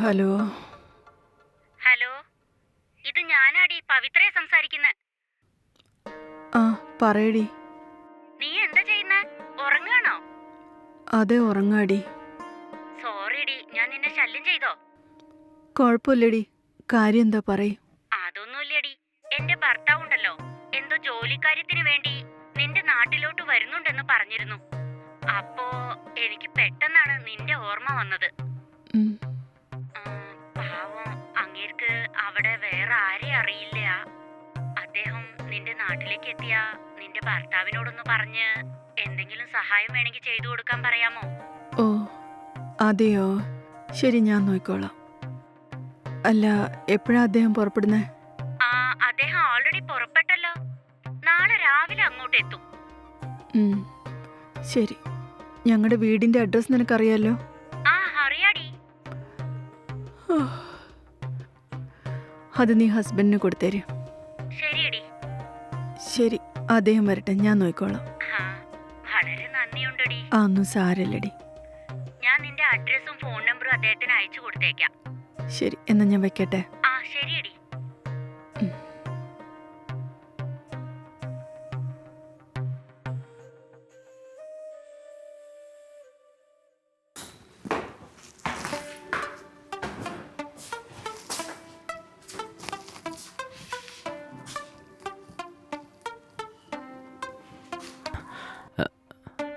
Hello. Hello. ഇത് ഞാനാടി പവിത്രയെ സംസാരിക്കുന്നത് ആ പറയടി. അതെ ഉറങ്ങാടി. സോറിടി ഞാൻ നിന്നെ ശല്യം ചെയ്തോ? കുഴപ്പമില്ലടി. കാര്യം എന്താ പറയും? അതൊന്നുമില്ലടി. എന്റെ ഭർത്താവുണ്ടല്ലോ. എന്തോ ജോലിക്കാര്യത്തിന് വേണ്ടി നിന്റെ നാട്ടിലോട്ട് വരുന്നുണ്ടെന്ന് പറഞ്ഞിരുന്നു. അപ്പോ എനിക്ക് പെട്ടെന്നാണ് നിന്റെ ഓർമ്മ വന്നത്. പാവം അങ്ങേർക്ക് അവിടെ വേറെ ആരെയും അറിയില്ല. അദ്ദേഹം നാട്ടിലേക്ക് എത്തിയ നിന്റെ ഭർത്താവിനോടൊന്ന് പറഞ്ഞ് എന്തെങ്കിലും സഹായം വേണമെങ്കിൽ ചെയ്തു കൊടുക്കാൻ പറയാമോ? ഓ അതെയോ? ശരി ഞാൻ നോക്കിക്കോളാം. അല്ല എപ്പോഴാ അദ്ദേഹം പുറപ്പെടുന്നേ? ആ അദ്ദേഹം ഓൾറെഡി പുറപ്പെട്ടല്ലോ. നാളെ രാവിലെ അങ്ങോട്ട് എത്തും ഉം, ശരി. ഞങ്ങളുടെ വീടിന്റെ അഡ്രസ് നിനക്കറിയാലോ? ആ അറിയാടി. അത് നീ ഹസ്ബൻഡിന് കൊടുത്തേര്. ശരിയടി ശരി അദ്ദേഹം വരട്ടെ ഞാൻ നോക്കിക്കോളാം ആ വളരെ നന്ദിയുണ്ടടി. ആ ഒന്നും സാരല്ലടി ഞാൻ നിന്റെ അഡ്രസ്സും ഫോൺ നമ്പറും അദ്ദേഹത്തിന് അയച്ചു കൊടുത്തേക്കാം. ശരി എന്നാ ഞാൻ വെക്കട്ടെ.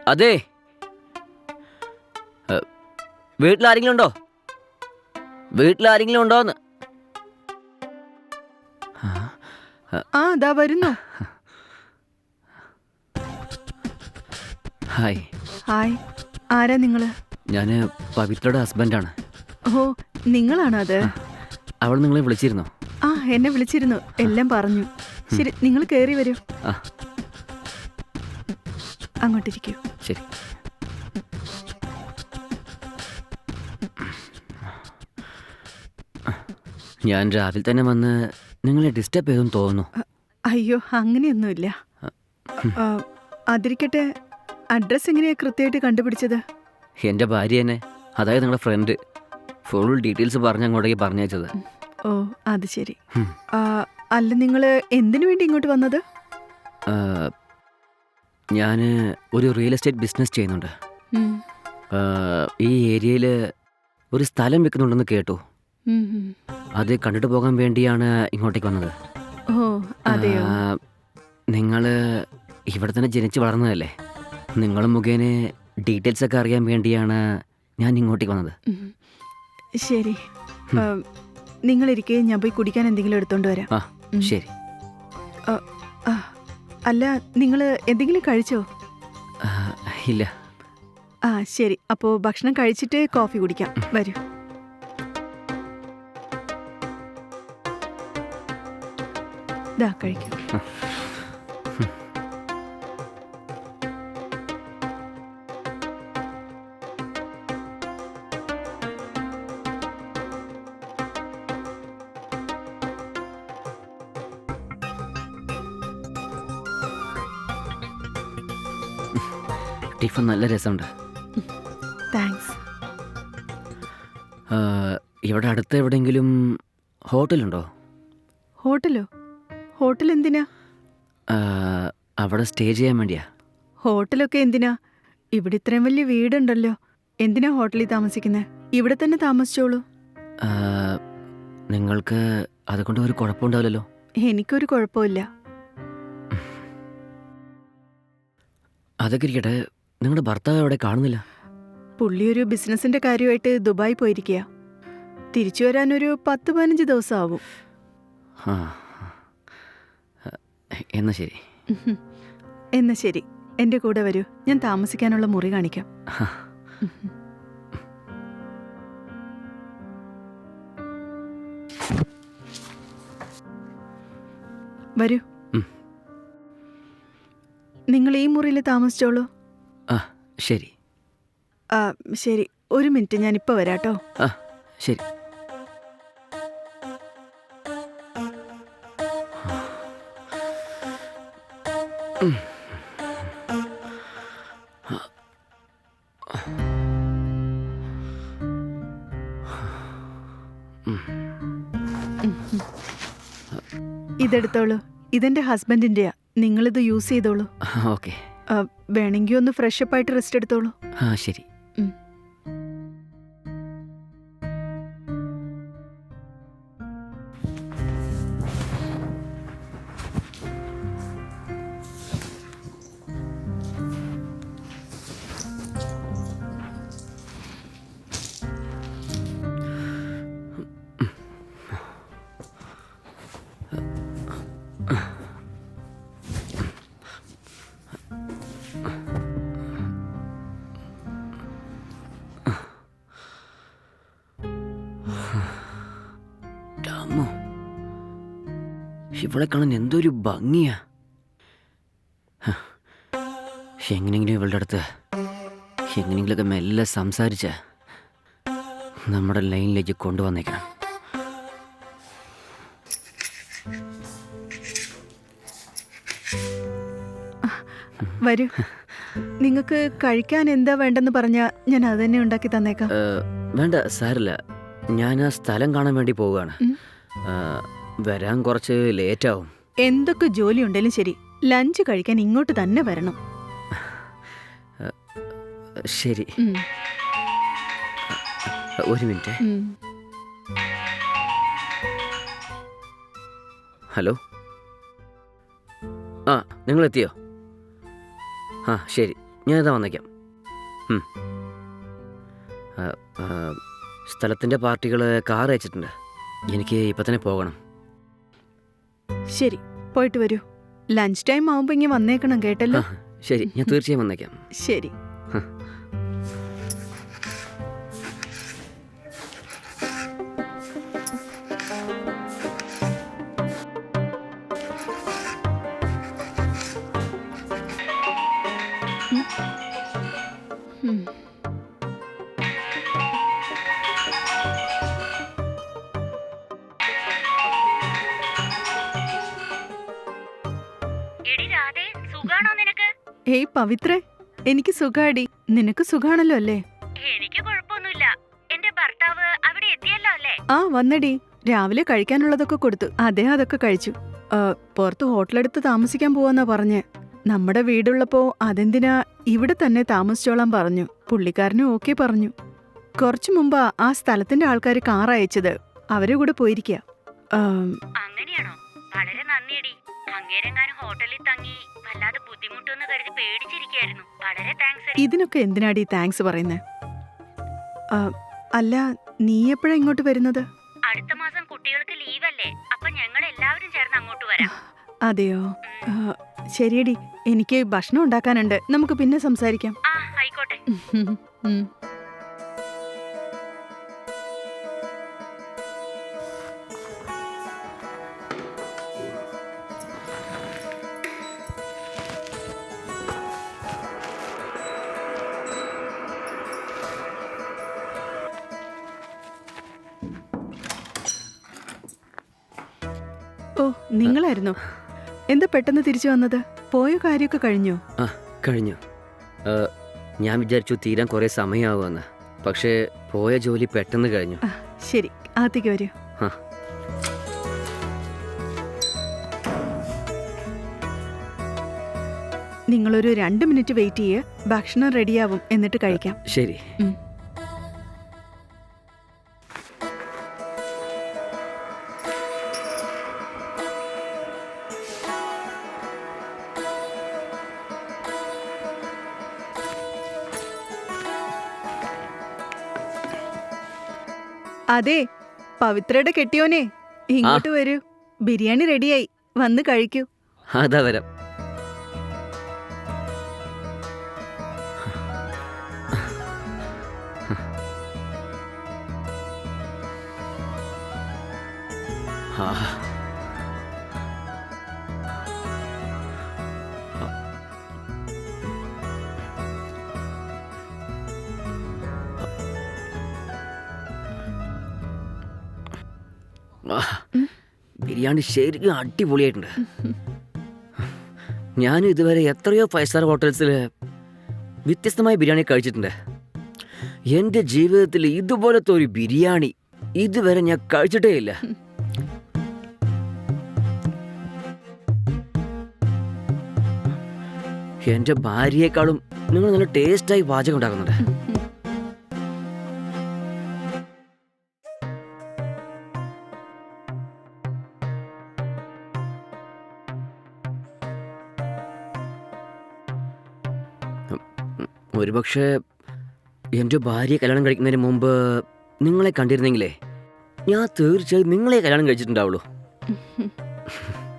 അതെ. വീട്ടിലാരെങ്കിലും ഉണ്ടോ വീട്ടിലാരെങ്കിലും ഉണ്ടോന്ന് ആ, അതാ വരുന്നു. ഹായ്. ഹായ്. ആരാ നിങ്ങൾ? ഞാൻ പവിത്രയുടെ ഹസ്ബൻഡാണ്. ഓ നിങ്ങളാണോ അത്? അവൾ നിങ്ങളെ വിളിച്ചിരുന്നോ? ആ എന്നെ വിളിച്ചിരുന്നു. എല്ലാം പറഞ്ഞു. ശരി നിങ്ങൾ കയറി വരൂ. ആ. അങ്ങോട്ടിരിക്കൂ. ശരി. ഞാൻ രാവിലെ തന്നെ വന്ന് നിങ്ങളെ ഡിസ്റ്റർബ് ചെയ്തെന്ന് തോന്നുന്നു. അയ്യോ അങ്ങനെയൊന്നുമില്ല. അതിരിക്കട്ടെ അഡ്രസ് എങ്ങനെയാ കൃത്യമായിട്ട് കണ്ടുപിടിച്ചത്? എന്റെ ഭാര്യ തന്നെ. അതായത് നിങ്ങളുടെ ഫ്രണ്ട് ഫുൾ ഡീറ്റെയിൽസ് പറഞ്ഞ് അങ്ങോട്ടേക്ക് പറഞ്ഞയച്ചത്. ഓ അത് ശരി. അല്ല നിങ്ങൾ എന്തിനു വേണ്ടി ഇങ്ങോട്ട് വന്നത്? ഞാൻ ഒരു റിയൽ എസ്റ്റേറ്റ് ബിസിനസ് ചെയ്യുന്നുണ്ട്. ഈ ഏരിയയിൽ ഒരു സ്ഥലം വെക്കുന്നുണ്ടെന്ന് കേട്ടു. അത് കണ്ടിട്ട് പോകാൻ വേണ്ടിയാണ് ഇങ്ങോട്ടേക്ക് വന്നത്. നിങ്ങൾ ഇവിടെ തന്നെ ജനിച്ച് വളർന്നതല്ലേ? നിങ്ങൾ മുഖേന ഡീറ്റെയിൽസ് ഒക്കെ അറിയാൻ വേണ്ടിയാണ് ഞാൻ ഇങ്ങോട്ടേക്ക് വന്നത്. ശരി. നിങ്ങൾ ഇരിക്കുകയും ഞാൻ പോയി കുടിക്കാൻ എന്തെങ്കിലും എടുത്തോണ്ട് വരാം. ശരി. അല്ല നിങ്ങൾ എന്തെങ്കിലും കഴിച്ചോ? ഇല്ല. ആ ശരി. അപ്പോൾ ഭക്ഷണം കഴിച്ചിട്ട് കോഫി കുടിക്കാം. വരൂ. ദാ കഴിക്കാം. ടിഫൻ നല്ല രസമുണ്ട്. താങ്ക്സ്. ഇവിടെ അടുത്ത് എവിടെയെങ്കിലും ഹോട്ടലുണ്ടോ? ഹോട്ടലോ? ഹോട്ടൽ എന്തിനാ? അവിടെ സ്റ്റേ ചെയ്യാൻ വേണ്ടിയാ. ഹോട്ടലൊക്കെ എന്തിനാ? ഇവിടെ ഇത്രയും വലിയ വീടുണ്ടല്ലോ. എന്തിനാ ഹോട്ടലിൽ താമസിക്കുന്നത് ഇവിടെ തന്നെ താമസിച്ചോളൂ. നിങ്ങൾക്ക് അതുകൊണ്ട് ഒരു കുഴപ്പമുണ്ടാവില്ലല്ലോ? എനിക്കൊരു കുഴപ്പമില്ല. അതൊക്കെ ഇരിക്കട്ടെ. നിങ്ങളുടെ ഭർത്താവ് അവിടെ കാണുന്നില്ല? പുള്ളി ഒരു ബിസിനസിന്റെ കാര്യമായിട്ട് ദുബായി പോയിരിക്കുക തിരിച്ചു വരാൻ ഒരു പത്ത് പതിനഞ്ച് ദിവസം ആവും എന്നാ ശരി. എന്നാ ശരി. എന്റെ കൂടെ വരൂ. ഞാൻ താമസിക്കാനുള്ള മുറി കാണിക്കാം. വരൂ. നിങ്ങൾ ഈ മുറിയിൽ താമസിച്ചോളൂ. ശരി. ആ, ശരി. ഒരു മിനിറ്റ് ഞാൻ ഇപ്പോൾ വരാട്ടോ. ആ ശരി. ഇതെടുത്തോളൂ. ഇതെന്റെ ഹസ്ബൻഡിന്റെയാ. നിങ്ങളിത് യൂസ് ചെയ്തോളൂ. ഓക്കെ. വേണമെങ്കിൽ ഒന്ന് ഫ്രഷ് അപ്പ് ആയിട്ട് റെസ്റ്റ് എടുത്തോളൂ. ആ ശരി. ഇവളെ കാണാൻ എന്തൊരു ഭംഗിയാ. എങ്ങനെങ്കിലും ഇവളുടെ അടുത്ത് എങ്ങനെയെങ്കിലുമൊക്കെ മെല്ലെ സംസാരിച്ച് നമ്മുടെ ലൈനിലേക്ക് കൊണ്ടുവന്നേക്കണം. വരൂ. നിങ്ങൾക്ക് കഴിക്കാൻ എന്താ വേണ്ടെന്ന് പറഞ്ഞാൽ ഞാൻ അത് തന്നെ ഉണ്ടാക്കി തന്നേക്കാം. വേണ്ട സാരില്ല. ഞാൻ ആ സ്ഥലം കാണാൻ വേണ്ടി പോവുകയാണ്. വരാൻ കുറച്ച് ലേറ്റ് ആവും എന്തൊക്കെ ജോലി ഉണ്ടെങ്കിലും ശരി ലഞ്ച് കഴിക്കാൻ ഇങ്ങോട്ട് തന്നെ വരണം. ശരി. ഉം, ഒരു മിനിറ്റ്. ഉം. ഹലോ? ആ നിങ്ങൾ എത്തിയോ ആ ശരി. ഞാൻ ഇതാ വന്നേക്കാം. ഉം. ആ, ആ, സ്ഥലത്തിന്റെ പാർട്ടികൾ കാർ അയച്ചിട്ടുണ്ട്. എനിക്ക് ഇപ്പം തന്നെ പോകണം. ശരി പോയിട്ട് വരൂ. ലഞ്ച് ടൈം ആവുമ്പോ ഇങ്ങനെ വന്നേക്കണം കേട്ടല്ലോ? ശരി ഞാൻ തീർച്ചയായും വന്നേക്കാം. ശരി. ഏയ് പവിത്രേ എനിക്ക് സുഖാടി. നിനക്ക് സുഖാണല്ലോ അല്ലേ? എനിക്ക് കുഴപ്പമൊന്നുമില്ല. എന്റെ ഭർത്താവ് അവിടെ എത്തിയല്ലോ അല്ലേ? ആ വന്നടി. രാവിലെ കഴിക്കാനുള്ളതൊക്കെ കൊടുത്തു. അദ്ദേഹം അതൊക്കെ കഴിച്ചു. ആ, പുറത്ത് ഹോട്ടലെടുത്ത് താമസിക്കാൻ പോവാന്നാ പറഞ്ഞ്. നമ്മുടെ വീടുള്ളപ്പോ അതെന്തിനാ ഇവിടെ തന്നെ താമസിച്ചോളാൻ പറഞ്ഞു. പുള്ളിക്കാരനും ഓക്കെ പറഞ്ഞു. കുറച്ചു മുമ്പാ ആ സ്ഥലത്തിന്റെ ആൾക്കാർ കാർ അയച്ചത് അവരെ കൂടെ പോയിരിക്കുക അങ്ങനെയാണോ? വളരെ നന്ദിയടി. അങ്ങേരെങ്ങാനും ഹോട്ടലിൽ തങ്ങി വല്ലാതെ ബുദ്ധിമുട്ടൊന്ന് കരുതി പേടിച്ചിരിക്കായിരുന്നു വളരെ താങ്ക്സ് ഇതിനൊക്കെ എന്തിനാടി താങ്ക്സ് പറയുന്നത് അല്ല നീ എപ്പോഴാ ഇങ്ങോട്ട് വരുന്നത്? അടുത്ത മാസം കുട്ടികൾക്ക് ലീവല്ലേ അപ്പൊ ഞങ്ങൾ എല്ലാവരും ചേർന്ന് അങ്ങോട്ട് വരാം. അതെയോ? ശരിയടി എനിക്ക് ഭക്ഷണം ഉണ്ടാക്കാനുണ്ട്. നമുക്ക് പിന്നെ സംസാരിക്കാം. ആയിക്കോട്ടെ. ഓ നിങ്ങളായിരുന്നോ? എന്താ പെട്ടെന്ന് തിരിച്ചു വന്നത്? പോയ കാര്യമൊക്കെ കഴിഞ്ഞോ? ആ കഴിഞ്ഞു. ഞാൻ വിചാരിച്ചു തീരാൻ കുറേ സമയമാവുമെന്ന് പക്ഷേ പോയ ജോലി പെട്ടെന്ന് കഴിഞ്ഞു. ശരി. അകത്തേക്ക് വരൂ. നിങ്ങളൊരു രണ്ട് മിനിറ്റ് വെയിറ്റ് ചെയ്യ്. ഭക്ഷണം റെഡിയാവും. എന്നിട്ട് കഴിക്കാം. ശരി. അതെ പവിത്രയുടെ കെട്ടിയോനെ ഇങ്ങോട്ട് വരൂ. ബിരിയാണി റെഡിയായി വന്ന് കഴിക്കൂ. അതാ വരാം ആ. ബിരിയാണി ശരിക്കും അടിപൊളിയായിട്ടുണ്ട്. ഞാൻ ഇതുവരെ എത്രയോ ഫൈവ് സ്റ്റാർ ഹോട്ടൽസിൽ വ്യത്യസ്തമായ ബിരിയാണി കഴിച്ചിട്ടുണ്ട്. എന്റെ ജീവിതത്തിൽ ഇതുപോലത്തെ ഒരു ബിരിയാണി ഇതുവരെ ഞാൻ കഴിച്ചിട്ടേ ഇല്ല. എന്റെ ഭാര്യയെക്കാളും നിങ്ങൾ നല്ല ടേസ്റ്റായി പാചകം ഉണ്ടാക്കുന്നുണ്ട്. ഒരുപക്ഷെ എന്റെ ഭാര്യയെ കല്യാണം കഴിക്കുന്നതിന് മുമ്പ് നിങ്ങളെ കണ്ടിരുന്നെങ്കിലേ ഞാൻ തീർച്ചയായും നിങ്ങളെ കല്യാണം കഴിച്ചിട്ടുണ്ടാവുള്ളൂ.